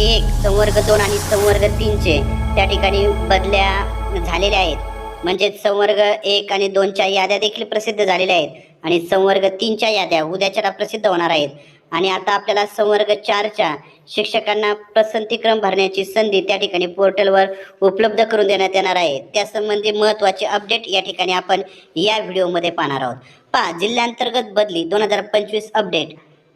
एक संवर्ग दोन आणि संवर्ग तीनचे त्या ठिकाणी बदल्या झालेल्या आहेत. म्हणजेच संवर्ग एक आणि दोनच्या याद्या देखील प्रसिद्ध झालेल्या आहेत आणि संवर्ग तीनच्या याद्या उद्याच्या प्रसिद्ध होणार आहेत. आणि आता आपल्याला संवर्ग चारच्या शिक्षकांना पसंतीक्रम भरण्याची संधी त्या ठिकाणी पोर्टलवर उपलब्ध करून देण्यात येणार आहे. त्यासंबंधी महत्त्वाचे अपडेट या ठिकाणी आपण या व्हिडिओमध्ये पाहणार आहोत. पहा जिल्ह्यांतर्गत बदली दोन हजार पंचवीस अपडेट.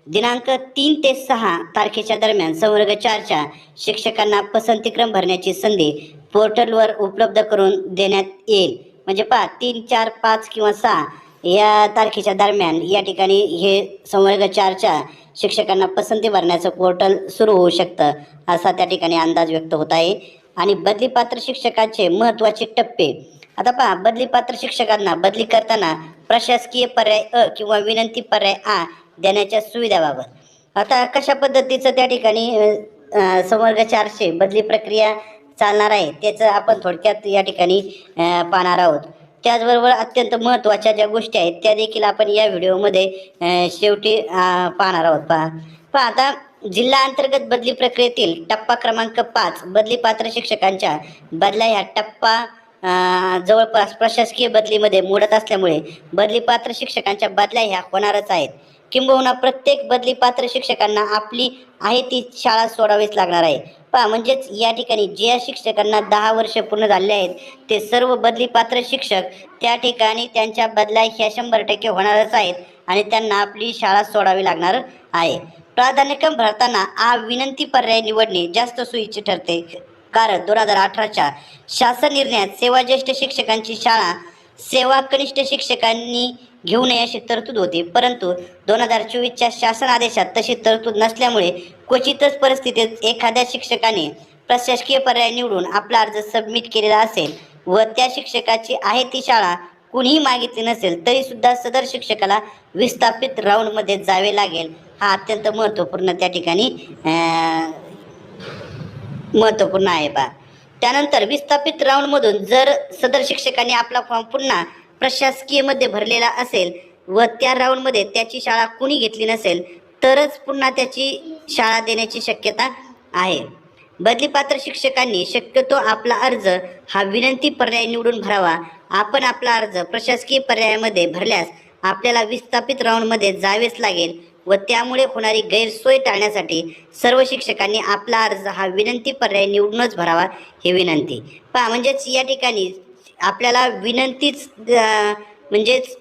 दिनांक तीन ते सहा तारखेच्या दरम्यान संवर्ग चारच्या शिक्षकांना पसंतीक्रम भरण्याची संधी पोर्टलवर उपलब्ध करून देण्यात येईल. म्हणजे पहा तीन चार पाच किंवा सहा या तारखेच्या दरम्यान या ठिकाणी हे संवर्ग चारच्या शिक्षकांना पसंती भरण्याचं पोर्टल सुरू होऊ शकतं असा त्या ठिकाणी अंदाज व्यक्त होत आहे. आणि बदलीपात्र शिक्षकांचे महत्त्वाचे टप्पे. आता पहा बदलीपात्र शिक्षकांना बदली करताना प्रशासकीय पर्याय अ किंवा विनंती पर्याय आ देण्याच्या सुविधाबाबत. आता कशा पद्धतीचं त्या ठिकाणी संवर्ग चारशे बदली प्रक्रिया चालणार आहे त्याचं आपण थोडक्यात या ठिकाणी पाहणार आहोत. त्याचबरोबर अत्यंत महत्त्वाच्या ज्या गोष्टी आहेत त्या देखील आपण या व्हिडिओमध्ये शेवटी पाहणार आहोत. पहा. पहा आता जिल्हा अंतर्गत बदली प्रक्रियेतील टप्पा क्रमांक पाच बदली पात्र शिक्षकांच्या बदल्या ह्या टप्पा जवळपास प्रशासकीय बदलीमध्ये मोडत असल्यामुळे बदली पात्र शिक्षकांच्या बदल्या ह्या होणारच आहेत. किंबहुना प्रत्येक बदली पात्र शिक्षकांना आपली आहे ती शाळा सोडावीच लागणार आहे. पहा म्हणजेच या ठिकाणी ज्या शिक्षकांना दहा वर्ष पूर्ण झालेले आहेत ते सर्व बदली पात्र शिक्षक त्या ठिकाणी त्यांच्या बदल्या ह्या शंभर टक्के होणारच आहेत आणि त्यांना आपली शाळा सोडावी लागणार आहे. प्राधान्यक्रम भरताना आ विनंती पर्याय निवडणे जास्त सोयीचे ठरते. कारण दोन हजार अठराच्या शासन निर्णयात सेवाज्येष्ठ शिक्षकांची शाळा सेवा कनिष्ठ शिक्षकांनी घेऊ नये अशी तरतूद होती. परंतु दोन हजार चोवीसच्या शासन आदेशात तशी तरतूद नसल्यामुळे क्वचितच परिस्थितीत एखाद्या शिक्षकाने प्रशासकीय पर्याय निवडून आपला अर्ज सबमिट केलेला असेल व त्या शिक्षकाची आहे ती शाळा कुणीही मागितली नसेल तरी सुद्धा सदर शिक्षकाला विस्थापित राऊंडमध्ये जावे लागेल. हा अत्यंत महत्त्वपूर्ण त्या ठिकाणी महत्त्वपूर्ण आहे बा. त्यानंतर विस्थापित राऊंडमधून जर सदर शिक्षकाने आपला फॉर्म पुन्हा प्रशासकीयमध्ये भरलेला असेल व त्या राऊंडमध्ये त्याची शाळा कुणी घेतली नसेल तरच पुन्हा त्याची शाळा देण्याची शक्यता आहे. बदलीपात्र शिक्षकांनी शक्यतो आपला अर्ज हा विनंती पर्याय निवडून भरावा. आपण आपला अर्ज प्रशासकीय पर्यायामध्ये भरल्यास आपल्याला विस्थापित राऊंडमध्ये जावेच लागेल. व त्यामुळे होणारी गैरसोय टाळण्यासाठी सर्व शिक्षकांनी आपला अर्ज हा विनंती पर्याय निवडूनच भरावा ही विनंती. पहा म्हणजेच या ठिकाणी आपल्याला विनंतीच म्हणजेच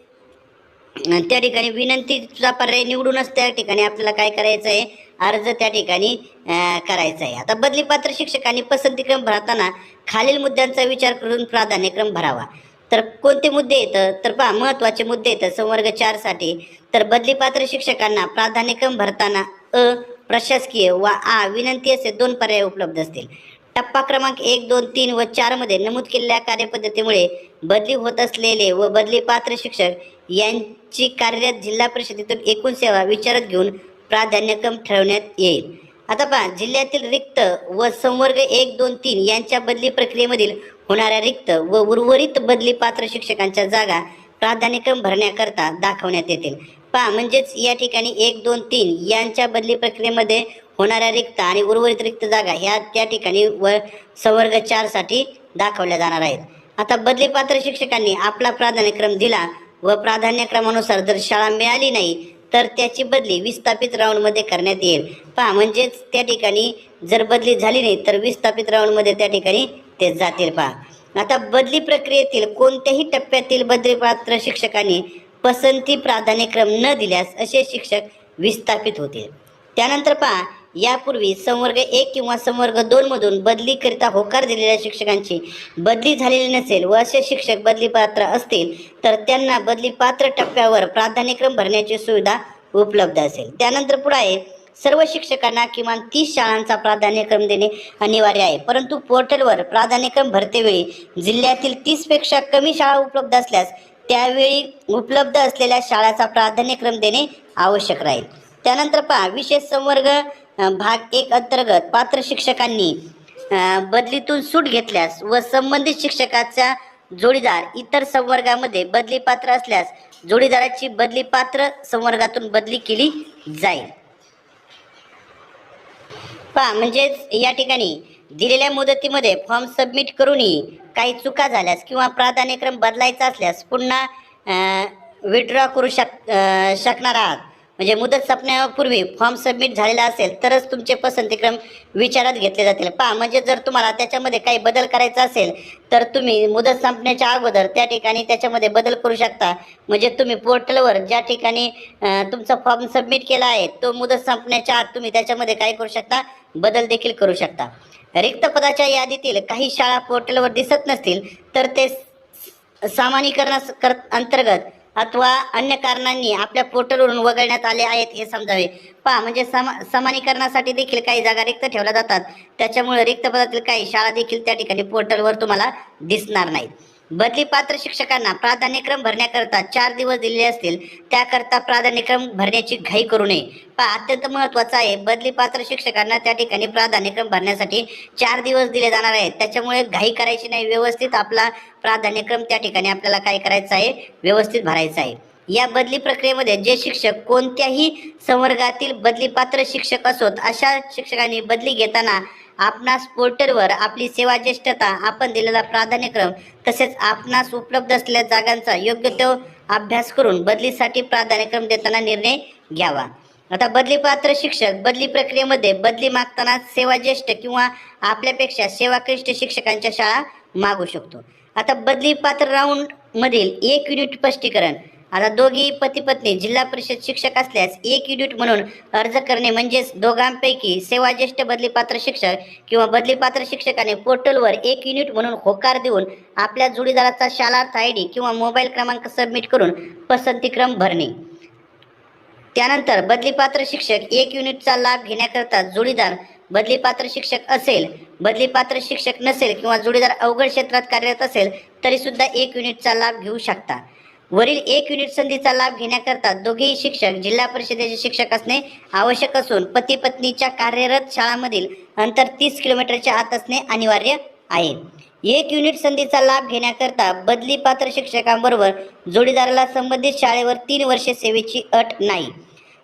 त्या ठिकाणी विनंतीचा पर्याय निवडूनच त्या ठिकाणी आपल्याला काय करायचं आहे? अर्ज त्या ठिकाणी करायचा आहे. आता बदलीपात्र शिक्षकांनी पसंतीक्रम भरताना खालील मुद्द्यांचा विचार करून प्राधान्यक्रम भरावा. तर कोणते मुद्दे येतं? तर पहा महत्त्वाचे मुद्दे येतं संवर्ग चारसाठी. तर बदलीपात्र शिक्षकांना प्राधान्यक्रम भरताना अ प्रशासकीय व आ विनंती असे दोन पर्याय उपलब्ध असतील. टप्पा क्रमांक एक दोन तीन व चारमध्ये नमूद केलेल्या कार्यपद्धतीमुळे बदली होत असलेले व बदली पात्र शिक्षक यांची कार्यरत जिल्हा परिषदेतून एकूण सेवा विचारात घेऊन प्राधान्यक्रम ठरवण्यात येईल. आता पहा जिल्ह्यातील रिक्त व संवर्ग एक दोन तीन यांच्या बदली प्रक्रियेमधील होणाऱ्या रिक्त व उर्वरित बदली पात्र शिक्षकांच्या जागा प्राधान्यक्रम भरण्याकरता दाखवण्यात येतील. पहा म्हणजेच या ठिकाणी एक दोन तीन यांच्या बदली प्रक्रियेमध्ये होणाऱ्या रिक्त आणि उर्वरित रिक्त जागा ह्या त्या ठिकाणी व संवर्ग चारसाठी दाखवल्या जाणार आहेत. आता बदली पात्र शिक्षकांनी आपला प्राधान्यक्रम दिला व प्राधान्यक्रमानुसार जर शाळा मिळाली नाही तर त्याची बदली विस्थापित राऊंडमध्ये करण्यात येईल. पहा म्हणजेच त्या ठिकाणी जर बदली झाली नाही तर विस्थापित राऊंडमध्ये त्या ठिकाणी ते जातील पहा. आता बदली प्रक्रियेतील कोणत्याही टप्प्यातील बदलीपात्र शिक्षकांनी पसंती प्राधान्यक्रम न दिल्यास असे शिक्षक विस्थापित होतील. त्यानंतर पहा यापूर्वी संवर्ग एक किंवा संवर्ग दोन मधून बदलीकरिता होकार दिलेल्या शिक्षकांची बदली झालेली नसेल व असे शिक्षक बदली पात्र असतील तर त्यांना बदली पात्र टप्प्यावर प्राधान्यक्रम भरण्याची सुविधा उपलब्ध असेल. त्यानंतर पुढे आहे सर्व शिक्षकांना किमान तीस शाळांचा प्राधान्यक्रम देणे अनिवार्य आहे. परंतु पोर्टलवर प्राधान्यक्रम भरतेवेळी जिल्ह्यातील तीसपेक्षा कमी शाळा उपलब्ध असल्यास त्यावेळी उपलब्ध असलेल्या शाळाचा प्राधान्यक्रम देणे आवश्यक राहील. त्यानंतर पहा विशेष संवर्ग भाग एक अंतर्गत पात्र शिक्षकांनी बदलीतून सूट घेतल्यास व संबंधित शिक्षकाचा जोडीदार इतर संवर्गामध्ये बदली पात्र असल्यास जोडीदाराची बदली पात्र संवर्गातून बदली केली जाईल. पहा म्हणजेच या ठिकाणी दिलेल्या मुदतीमध्ये फॉर्म सबमिट करूनही काही चुका झाल्यास किंवा प्राधान्यक्रम बदलायचा असल्यास पुन्हा विड्रॉ करू शक शकणार आहात. म्हणजे मुदत संपण्यापूर्वी फॉर्म सबमिट झालेला असेल तरच तुमचे पसंतीक्रम विचारात घेतले जातील. पहा म्हणजे जर तुम्हाला त्याच्यामध्ये काही बदल करायचा असेल तर तुम्ही मुदत संपण्याच्या अगोदर त्या ठिकाणी त्याच्यामध्ये बदल करू शकता. म्हणजे तुम्ही पोर्टलवर ज्या ठिकाणी तुमचा फॉर्म सबमिट केला आहे तो मुदत संपण्याच्या आत तुम्ही त्याच्यामध्ये काय करू शकता? बदल देखील करू शकता. रिक्त पदाच्या यादीतील काही शाळा पोर्टलवर दिसत नसतील तर ते सामान्यीकरणास कर अंतर्गत अथवा अन्य कारणांनी आपल्या पोर्टलवरून वगळण्यात आले आहेत हे समजावे. पहा म्हणजे समा समानीकरणासाठी देखील काही जागा रिक्त ठेवल्या जातात. त्याच्यामुळे रिक्त पदातील काही शाळा देखील त्या ठिकाणी पोर्टलवर तुम्हाला दिसणार नाहीत. बदली पात्र शिक्षकांना प्राधान्यक्रम भरण्याकरता चार दिवस दिलेले असतील त्याकरता प्राधान्यक्रम भरण्याची घाई करू नये. पहा अत्यंत महत्त्वाचं आहे बदली पात्र शिक्षकांना त्या ठिकाणी प्राधान्यक्रम भरण्यासाठी चार दिवस दिले जाणार आहेत. त्याच्यामुळे घाई करायची नाही व्यवस्थित आपला प्राधान्यक्रम त्या ठिकाणी आपल्याला काय करायचं आहे? व्यवस्थित भरायचा आहे. या बदली प्रक्रियेमध्ये जे शिक्षक कोणत्याही संवर्गातील बदली पात्र शिक्षक असोत अशा शिक्षकांनी बदली घेताना आपणास पोर्टरवर आपली सेवा ज्येष्ठता आपण दिलेला प्राधान्यक्रम तसेच आपणास उपलब्ध असलेल्या जागांचा योग्य तो अभ्यास करून बदलीसाठी प्राधान्यक्रम देताना निर्णय घ्यावा. आता बदली पात्र शिक्षक बदली प्रक्रियेमध्ये बदली मागताना सेवा ज्येष्ठ किंवा आपल्यापेक्षा सेवाकृष्ट शिक्षकांच्या शाळा मागू शकतो. आता बदली पात्र राऊंड मधील एक युनिट स्पष्टीकरण. आता दोघी पती पत्नी जिल्हा परिषद शिक्षक असल्यास एक युनिट म्हणून अर्ज करणे म्हणजेच दोघांपैकी सेवा ज्येष्ठ बदलीपात्र शिक्षक किंवा बदलीपात्र शिक्षकाने पोर्टलवर एक युनिट म्हणून होकार देऊन आपल्या जोडीदाराचा शालार्थ आय डी किंवा मोबाईल क्रमांक सबमिट करून पसंतीक्रम भरणे. त्यानंतर बदलीपात्र शिक्षक एक युनिटचा लाभ घेण्याकरता जोडीदार बदलीपात्र शिक्षक असेल बदलीपात्र शिक्षक नसेल किंवा जोडीदार अवघड क्षेत्रात कार्यरत असेल तरीसुद्धा एक युनिटचा लाभ घेऊ शकता. वरील एक युनिट संधीचा लाभ घेण्याकरता दोघेही शिक्षक जिल्हा परिषदेचे शिक्षक असणे आवश्यक असून पती पत्नीच्या कार्यरत शाळांमधील अंतर तीस किलोमीटरच्या आत असणे अनिवार्य आहे. एक युनिट संधीचा लाभ घेण्याकरता बदली पात्र शिक्षकांबरोबर जोडीदाराला संबंधित शाळेवर तीन वर्षे सेवेची अट नाही.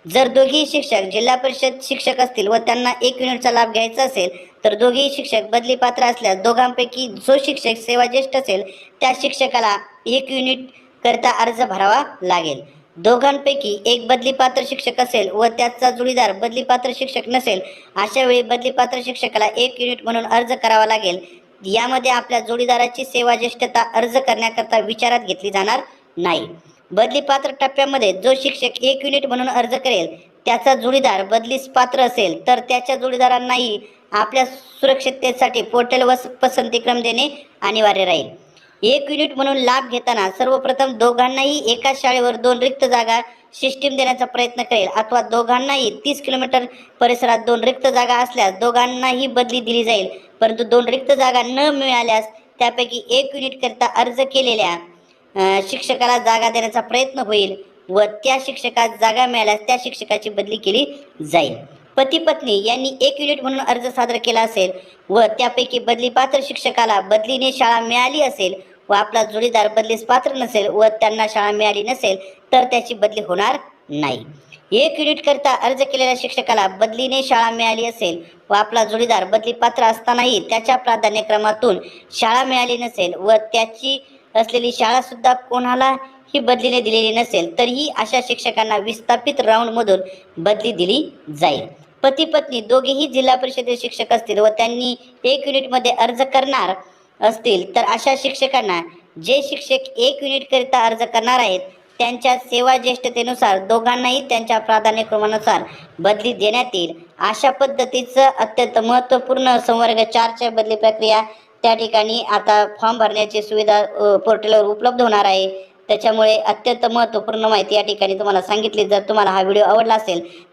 जर दोघेही शिक्षक जिल्हा परिषद शिक्षक असतील व त्यांना एक युनिटचा लाभ घ्यायचा असेल तर दोघेही शिक्षक बदली पात्र असल्यास दोघांपैकी जो शिक्षक सेवा ज्येष्ठ असेल त्या शिक्षकाला एक युनिट करता अर्ज भरावा लागेल. दोघांपैकी एक बदलीपात्र शिक्षक असेल व त्याचा जोडीदार बदलीपात्र शिक्षक नसेल अशा वेळी बदलीपात्र शिक्षकाला एक युनिट म्हणून अर्ज करावा लागेल. यामध्ये आपल्या जोडीदाराची सेवा ज्येष्ठता अर्ज करण्याकरता विचारात घेतली जाणार नाही. बदलीपात्र टप्प्यामध्ये जो शिक्षक एक युनिट म्हणून अर्ज करेल त्याचा जोडीदार बदलीस पात्र असेल तर त्याच्या जोडीदारांनाही आपल्या सुरक्षिततेसाठी पोर्टल व पसंतीक्रम देणे अनिवार्य राहील. एक युनिट म्हणून लाभ घेताना सर्वप्रथम दोघांनाही एकाच शाळेवर दोन रिक्त जागा सिस्टीम देण्याचा प्रयत्न करेल. अथवा दोघांनाही तीस किलोमीटर परिसरात दोन रिक्त जागा असल्यास दोघांनाही बदली दिली जाईल. परंतु दोन रिक्त जागा न मिळाल्यास त्यापैकी एक युनिट करता अर्ज केलेल्या शिक्षकाला जागा देण्याचा प्रयत्न होईल व त्या शिक्षकास जागा मिळाल्यास त्या शिक्षकाची बदली केली जाईल. पती पत्नी यांनी एक युनिट म्हणून अर्ज सादर केला असेल व त्यापैकी बदली पात्र शिक्षकाला बदलीने शाळा मिळाली असेल व आपला जोडीदार बदलीस पात्र नसेल व त्यांना शाळा मिळाली नसेल तर त्याची बदली होणार नाही. एक युनिट करता अर्ज केलेल्या शिक्षकाला बदलीने शाळा मिळाली असेल व आपला जोडीदार बदली पात्र असतानाही त्याच्या प्राधान्यक्रमातून शाळा मिळाली नसेल व त्याची असलेली शाळा सुद्धा कोणाला ही बदलीने दिलेली नसेल तरीही अशा शिक्षकांना विस्थापित राऊंडमधून बदली दिली जाईल. पती पत्नी दोघेही जिल्हा परिषदेचे शिक्षक असतील व त्यांनी एक युनिटमध्ये अर्ज करणार असतील तर अशा शिक्षकांना जे शिक्षक एक युनिट करिता अर्ज करणार आहेत त्यांच्या सेवा ज्येष्ठतेनुसार दोघांनाही त्यांच्या प्राधान्यक्रमानुसार बदली देण्यात येईल. अशा पद्धतीचं अत्यंत महत्त्वपूर्ण संवर्ग चारच्या बदली प्रक्रिया त्या ठिकाणी आता फॉर्म भरण्याची सुविधा पोर्टलवर उपलब्ध होणार आहे. त्याच्यामुळे अत्यंत महत्त्वपूर्ण माहिती या ठिकाणी तुम्हाला सांगितली. जर तुम्हाला हा व्हिडिओ आवडला असेल तर